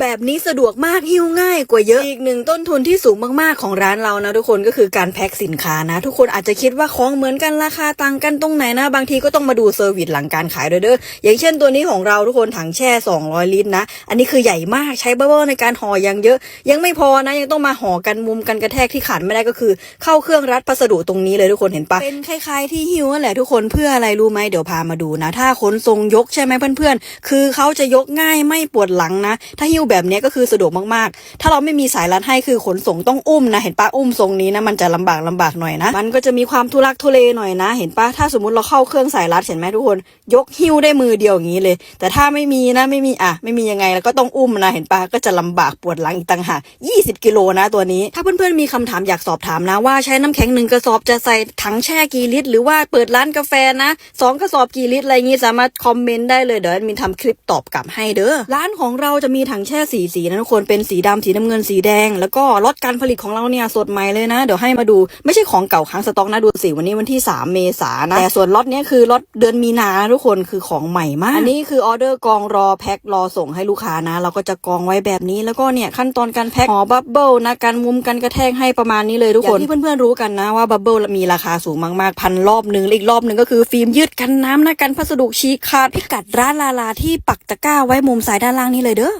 แบบนี้สะดวกมากหิ้วง่ายกว่าเยอะ อีกหนึ่งต้นทุนที่สูงมากๆของร้านเรานะทุกคนก็คือการแพ็คสินค้านะ ทุกคนอาจจะคิดว่าของเหมือนกันราคาต่างกันตรงไหนนะ บางทีก็ต้องมาดูเซอร์วิสหลังการขายด้วยเด้ออย่างเช่นตัวนี้ของเราทุกคนถังแช่ 200 ลิตรนะ อันนี้คือใหญ่มากใช้บเบิ้ลในการห่ออย่างเยอะ ยังไม่พอนะยังต้องมาห่อกันมุมกันกระแทกที่ขาดไม่ได้ก็คือ เข้าเครื่องรัดพัสดุตรงนี้เลยทุกคนเห็นปะเป็นคล้ายๆที่หิ้วนั่นแหละทุกคนเพื่ออะไรรู้ไหมเดี๋ยวพามาดูนะ ถ้าขนทรงยกใช่ไหมเพื่อนๆคือเขาจะยกง่ายไม่ปวดหลังนะ ถ้าหิ้วแบบนี้ก็คือสะดวกมากๆ ถ้าเราไม่มีสายรัดให้คือขนส่งต้องอุ้มนะเห็นปะอุ้มทรงนี้นะมันจะลำบากลำบากหน่อยนะ มันก็จะมีความทุลักทุเลหน่อยนะ เห็นปะถ้าสมมติเราเข้าเครื่องสายรัดเห็นไหมทุกคน ยกหิ้วได้มือเดียวอย่างนี้เลย แต่ถ้าไม่มีนะไม่มีอะไม่มียังไงแล้วก็ต้องอุ้มนะเห็นปะก็จะลำบากปวดหลังอีกต่างหาก20 กิโลนะตัวนี้ ถ้าเพื่อนๆมีคำถามอยากสอบถามนะว่าใช้น้ำแข็งหนึ่งกระสอบจะใส่ถังแช่กี่ลิตร หรือว่าเปิดร้านกาแฟนะสองกระสอบกี่ลิตรอะไรงี้สามารถคอมเมนต์ได้เลยเดี๋ยวมินทำคลิปตอบกลับให้เด้อร้านของเราจะมีถังแช่สีสีนะทุกคนเป็นสีดำสีน้ำเงินสีแดง แล้วก็รถการผลิตของเราเนี่ยสดใหม่เลยนะ เดี๋ยวให้มาดูไม่ใช่ของเก่าค้างสต็อกนะดูสิวันนี้วันที่ 3 เมษายนนะแต่ส่วนรถเนี้ยคือรถเดือนมีนาทุกคนคือของใหม่มากอันนี้คือออเดอร์กองรอแพ็ครอส่งให้ลูกค้านะ เราก็จะกองไว้แบบนี้แล้วก็เนี่ยขั้นตอนการแพ็คห่อบับเบิลนะการมุมกันกระแทกให้ประมาณนี้เลยทุกคนอย่างที่เพื่อนๆรู้กันนะว่าบับเบิลมีราคาสูงมากๆพันรอบหนึ่งและอีกรอบหนึ่งก็คือฟิล์มยืดกันน้ำนะกันพัสดุฉีขาดพิกัดร้านลาลาที่ปักตะกร้าไว้มุมซ้ายด้านล่างนี้เลยเด้อ